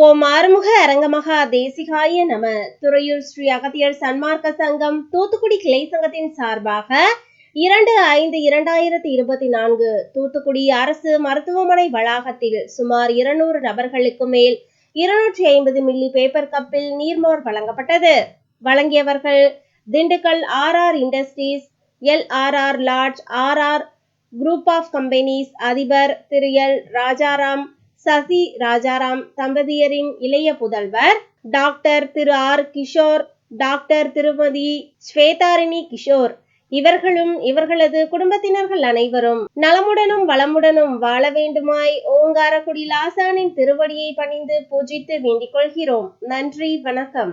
ஓம் ஆறுமுக அரங்கமகா தேசிகாய நம. துறையூர் ஸ்ரீ அகத்தியர் சன்மார்க்க சங்கம் தூத்துக்குடி கிளை சங்கத்தின் சார்பாக இரண்டு ஐந்து இரண்டாயிரத்தி இருபத்தி நான்கு தூத்துக்குடி அரசு மருத்துவமனை வளாகத்தில் சுமார் இருநூறு நபர்களுக்கு மேல் இருநூற்றி ஐம்பது மில்லி பேப்பர் கப்பில் நீர்மோர் வழங்கப்பட்டது. வழங்கியவர்கள் Dindigul R R industries L R R lodge R R group of companies அதிபர் திரு எல் ராஜாராம் சசி ராஜாராம் தம்பதியரின் இளைய புதல்வர் doctor Thiru R Kishore doctor Thirumathi Swetharini Kishore. இவர்களும் இவர்களது குடும்பத்தினர்கள் அனைவரும் நலமுடனும் வளமுடனும் வாழ வேண்டுமாய் ஓங்காரக்குடி லாசானின் திருவடியை பணிந்து பூஜித்து வேண்டிக் கொள்கிறோம். நன்றி வணக்கம்.